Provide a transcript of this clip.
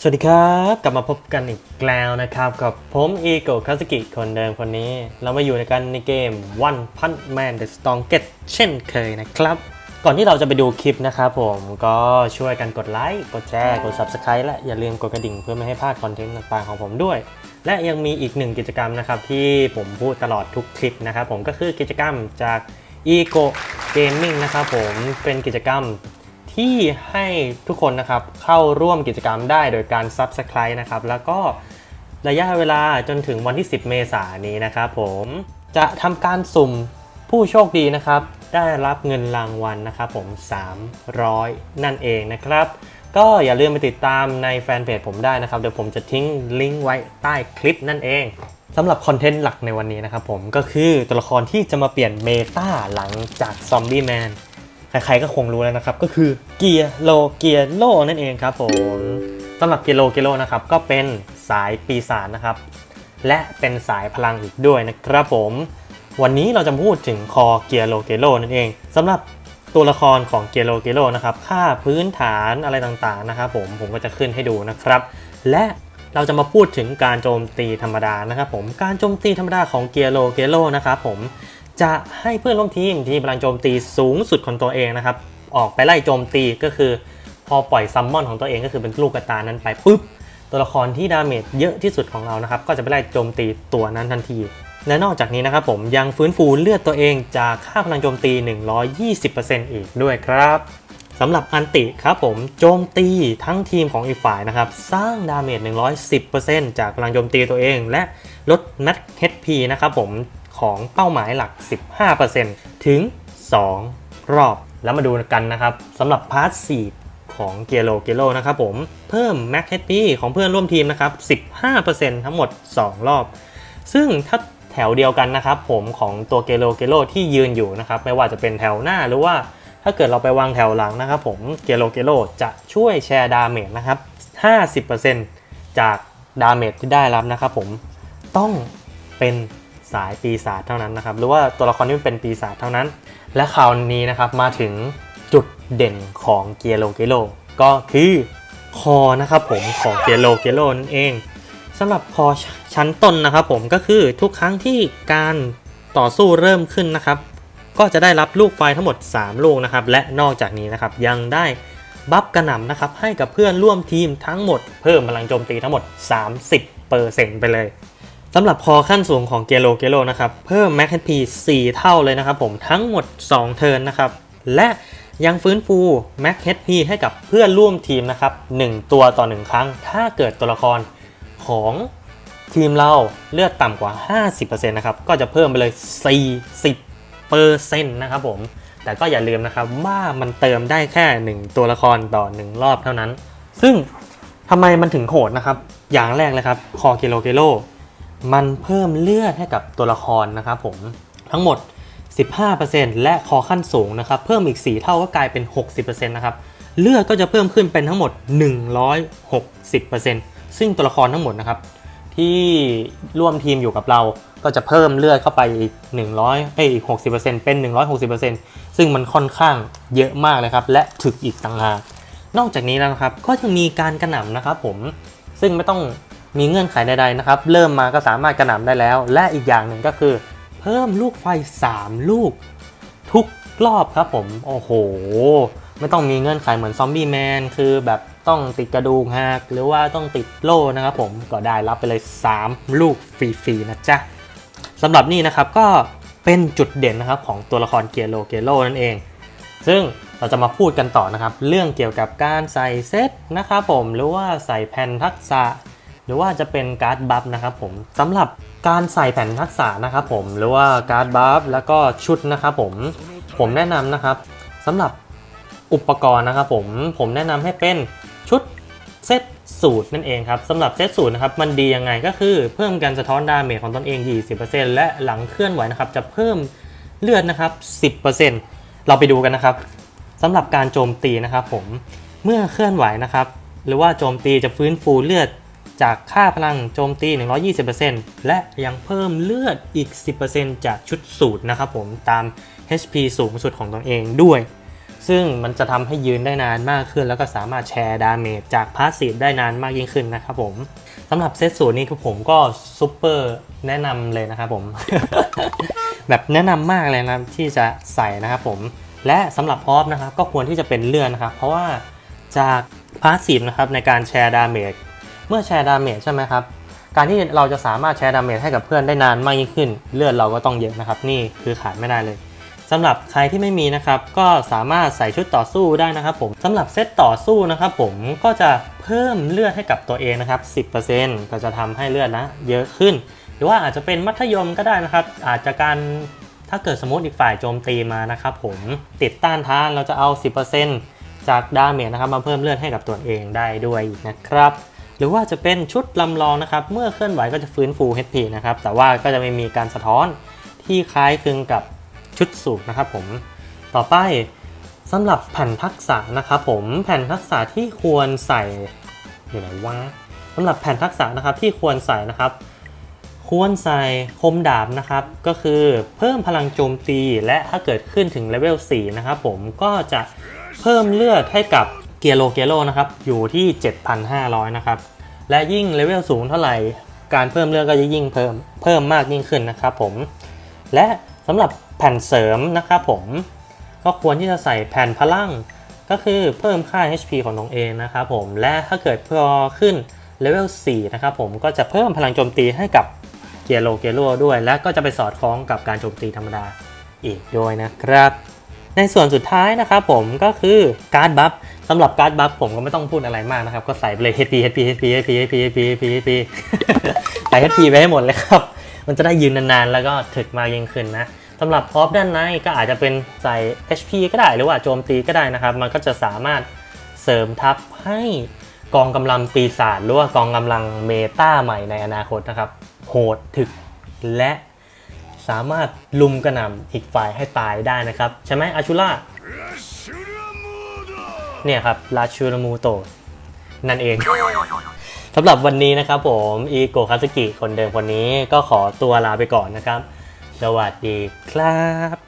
สวัสดีครับ กลับมาพบกันอีกแล้วนะครับ กับผมอีโกคาสกิคนเดิมคนนี้ เรามาอยู่ในกันในเกม One Punch Man The Strongest เช่นเคยนะครับ ก่อนที่เราจะไปดูคลิปนะครับผมก็ช่วยกันกดไลค์ กดแชร์ กด Subscribe และอย่าลืมกดกระดิ่งเพื่อไม่ให้พลาดคอนเทนต์ต่างๆของผมด้วย และยังมีอีกหนึ่งกิจกรรมนะครับ ที่ผมพูดตลอดทุกคลิปนะครับผมก็คือกิจกรรมจาก Ego Gaming นะครับผมเป็นกิจกรรม ที่ให้ทุกคนนะครับเข้าร่วมกิจกรรมได้โดยการ Subscribe นะครับ แล้วก็ระยะเวลาจนถึงวันที่ 10 เมษายนนี้นะครับผมจะทำการสุ่มผู้โชคดีนะครับ ได้รับเงินรางวัลนะครับผม 300 นั่นเองนะครับ ก็อย่าลืมไปติดตามในแฟนเพจผมได้นะครับ เดี๋ยวผมจะทิ้งลิงก์ไว้ใต้คลิปนั่นเองสำหรับคอนเทนต์หลักในวันนี้นะครับผมก็คือตัวละครที่จะมาเปลี่ยนเมตาหลังจากซอมบี้แมน ใครๆก็คงรู้แล้วนะครับ ก็คือเกียร์โลเกียร์โลนั่นเองครับผมสำหรับเกียร์โลเกียร์โลนะครับก็เป็นสายปีศาจนะครับ และเป็นสายพลังอีกด้วยนะครับผม วันนี้เราจะพูดถึงคอเกียร์โลเกียร์โลนั่นเองสำหรับตัวละครของเกียร์โลเกียร์โลนะครับค่าพื้นฐานอะไรต่างๆนะครับผมผมก็จะขึ้นให้ดูนะครับ และเราจะมาพูดถึงการโจมตีธรรมดานะครับผมการโจมตีธรรมดาของเกียร์โลเกียร์โลนะครับผม จะให้เพื่อนร่วมทีมที่พลังโจมตีสูงสุดของตัวเองนะครับ ออกไปไล่โจมตีก็คือ พอปล่อยซัมมอนของตัวเองก็คือเป็นลูกกระตานั้นไปปุ๊บตัวละครที่ดาเมจเยอะที่สุดของเรานะครับ ก็จะไปไล่โจมตีตัวนั้นทันที และนอกจากนี้นะครับผมยังฟื้นฟูเลือดตัวเองจากค่าพลังโจมตี 120%อีกด้วยครับสำหรับอันติครับผมโจมตีทั้งทีมของอีกฝ่ายนะครับ สร้างดาเมจ 110%จากพลังโจมตีตัวเอง และลดแมท HP นะครับผม ของเป้าหมายหลัก 15%ถึง 2 รอบ แล้วมาดูกันนะครับสำหรับพาร์ท4ของเกียโลเกียโลนะครับผมเพิ่ม Max HP ของเพื่อนร่วมทีมนะครับ 15%ทั้งหมด 2 รอบ ซึ่งถ้าแถวเดียวกันนะครับผมของตัวเกโลเกโลที่ยืนอยู่นะครับไม่ว่าจะเป็นแถวหน้าหรือว่าถ้าเกิดเราไปวางแถวหลังนะครับผมเกโลเกโลจะช่วยแชร์ดาเมจนะครับ50%จากดาเมจที่ได้รับนะครับผมต้องเป็น สายปีศาจเท่านั้นนะครับ หรือว่าตัวละครที่เป็นปีศาจเท่านั้น และคราวนี้นะครับมาถึงจุดเด่นของเกียโลเกโลก็คือคอนะครับผมของเกียโลเกโลนั่นเองสำหรับคอชั้นต้นนะครับผมก็คือทุกครั้งที่การต่อสู้เริ่มขึ้นนะครับ ก็จะได้รับลูกไฟทั้งหมด 3 ลูกนะครับ และนอกจากนี้นะครับยังได้บัฟกระหน่ำนะครับให้กับเพื่อนร่วมทีมทั้งหมดเพิ่มพลังโจมตีทั้งหมด 30%ไปเลย สำหรับคอขั้นสูงของเกโลเกโลนะครับ เพิ่ม Max HP 4เท่าเลยนะครับผมทั้งหมด 2 เทิร์นนะครับ และยังฟื้นฟู Max HP ให้กับเพื่อนร่วมทีมนะครับ 1 ตัวต่อ 1 ครั้ง ถ้าเกิดตัวละครของทีมเราเลือดต่ำกว่า 50%นะครับก็จะเพิ่มไปเลย 40%นะครับผมแต่ก็อย่าลืมนะครับว่ามันเติมได้แค่ 1 ตัวละครต่อ 1 รอบเท่านั้น ซึ่งทำไมมันถึงโหดนะครับ อย่างแรกเลยครับคอเกโลเกโล มันเพิ่มเลือดให้กับตัวละครนะครับผมทั้งหมด 15%และคอขั้นสูงนะครับ เพิ่มอีก 4 เท่าก็กลายเป็น 60%นะครับ เลือดก็จะเพิ่มขึ้นเป็นทั้งหมด 160%ซึ่งตัวละครทั้งหมดนะครับ ที่ร่วมทีมอยู่กับเราก็จะเพิ่มเลือดเข้าไปอีก 100เอ้ยอีก 60%เป็น 160%ซึ่งมันค่อนข้างเยอะมากเลยครับ และถึกอีกต่างหากนอกจากนี้แล้วนะครับ ก็ยังมีการกระหน่ำนะครับผมซึ่งไม่ต้อง มีเงื่อนไขใดๆนะครับ เริ่มมาก็สามารถกระหน่ำได้แล้ว และอีกอย่างหนึ่งก็คือ เพิ่มลูกไฟ 3 ลูก ทุกรอบครับผม โอ้โห ไม่ต้องมีเงื่อนไขเหมือนซอมบี้แมนคือแบบต้องติดกระดูกหักหรือว่าต้องติดโล่นะครับผมก็ได้รับไปเลย 3 ลูกฟรีๆนะจ๊ะสำหรับนี่นะครับก็เป็นจุดเด่นนะครับของตัวละครเกียโลเกียโลนั่นเอง ซึ่งเราจะมาพูดกันต่อนะครับ เรื่องเกี่ยวกับการใส่เซตนะครับผมหรือว่าใส่แผ่นทักษะ หรือว่าจะเป็นการ์ดบัฟนะครับผมสำหรับการใส่แผ่นทักษะนะครับผมหรือว่าการ์ดบัฟแล้วก็ชุดนะครับผมผมแนะนำนะครับสำหรับอุปกรณ์นะครับผมผมแนะนำให้เป็นชุดเซตสูตรนั่นเองครับสำหรับเซตสูตรนะครับมันดียังไงก็คือเพิ่มการสะท้อนดาเมจของตนเอง 20%และหลังเคลื่อนไหวนะครับจะเพิ่มเลือดนะครับ 10%เราไปดูกันนะครับสำหรับการโจมตีนะครับผมเมื่อเคลื่อนไหวนะครับ หรือว่าโจมตีจะฟื้นฟูเลือด จากค่าพลังโจมตี 120%และยังเพิ่มเลือดอีก 10%จากชุดสูตรนะครับผมตาม HP สูงสุดของตนเองด้วย ซึ่งมันจะทำให้ยืนได้นานมากขึ้น แล้วก็สามารถแชร์ดาเมจจากพาสซีฟได้นานมากยิ่งขึ้นนะครับผมสำหรับเซตสูตรนี้คือผมก็ซูเปอร์แนะนำเลยนะครับผม แบบแนะนำมากเลยนะที่จะใส่นะครับผมและสำหรับออฟนะครับก็ควรที่จะเป็นเลื่อนนะครับ เพราะว่าจากพาสซีฟนะครับในการแชร์ดาเมจ เมื่อแชร์ดาเมจใช่ไหมครับ การที่เราจะสามารถแชร์ดาเมจให้กับเพื่อนได้นานมากยิ่งขึ้น เลือดเราก็ต้องเยอะนะครับ นี่คือขาดไม่ได้เลยสำหรับใครที่ไม่มีนะครับ ก็สามารถใส่ชุดต่อสู้ได้นะครับผมสำหรับเซตต่อสู้นะครับผมก็จะเพิ่มเลือดให้กับตัวเองนะครับ 10%ก็จะทำให้เลือดนะ เยอะขึ้น หรือว่าอาจจะเป็นมัธยมก็ได้นะครับ อาจจะการถ้าเกิดสมมติอีกฝ่ายโจมตีมานะครับผมติดต้านทานเราจะเอา 10%จากดาเมจนะครับมาเพิ่มเลือดให้กับตัวเองได้ด้วยนะครับ หรือว่าจะเป็นชุดลำลองนะครับ เมื่อเคลื่อนไหวก็จะฟื้นฟู HP นะครับ แต่ว่าก็จะไม่มีการสะท้อนที่คล้ายคลึงกับชุดสูบนะครับผม ต่อไปสำหรับแผ่นทักษะนะครับผม แผ่นทักษะที่ควรใส่อยู่ไหนวะสำหรับแผ่นทักษะนะครับที่ควรใส่นะครับ ควรใส่คมดาบนะครับ ก็คือเพิ่มพลังโจมตีและถ้าเกิดขึ้นถึงเลเวล4นะครับผมก็จะเพิ่มเลือดให้กับ กียโลเกียโลนะครับอยู่ที่ 7,500 นะครับ และยิ่งเลเวลสูงเท่าไหร่ การเพิ่มเลือดก็จะยิ่งเพิ่มเพิ่มมากยิ่งขึ้นนะครับผม และสำหรับแผ่นเสริมนะครับผม ก็ควรที่จะใส่แผ่นพลัง ก็คือเพิ่มค่า HP ของน้องเองนะครับผม และถ้าเกิดพอขึ้นเลเวล4นะครับผมก็จะเพิ่มพลังโจมตีให้กับเกียโลเกียโลด้วย และก็จะไปสอดคล้องกับการโจมตีธรรมดาอีกด้วยนะครับ ในส่วนสุดท้ายนะครับผมก็คือการ์ดบัฟสำหรับการ์ดบัฟผมก็ไม่ต้องพูดอะไรมากนะครับ ก็ใส่ไปเลย HP HP HP HP HP HP HP HP ใส่ HP ไปให้หมดเลยครับ มันจะได้ยืนนานๆ แล้วก็ถึกมากยิ่งขึ้นนะสำหรับออฟด้านในก็อาจจะเป็นใส่ HP ก็ได้หรือว่าโจมตีก็ได้นะครับ มันก็จะสามารถเสริมทัพให้กองกำลังปีศาจหรือว่ากองกำลังเมตาใหม่ในอนาคตนะครับ โหดถึกและ สามารถลุมกระหน่ำอีกฝ่ายให้ตายได้นะครับ ใช่ไหมอาชูล่าเนี่ยครับราชูรามูโตนั่นเองสำหรับวันนี้นะครับผมอีโกคาสกิคนเดิมคนนี้ก็ขอตัวลาไปก่อนนะครับ สวัสดีครับ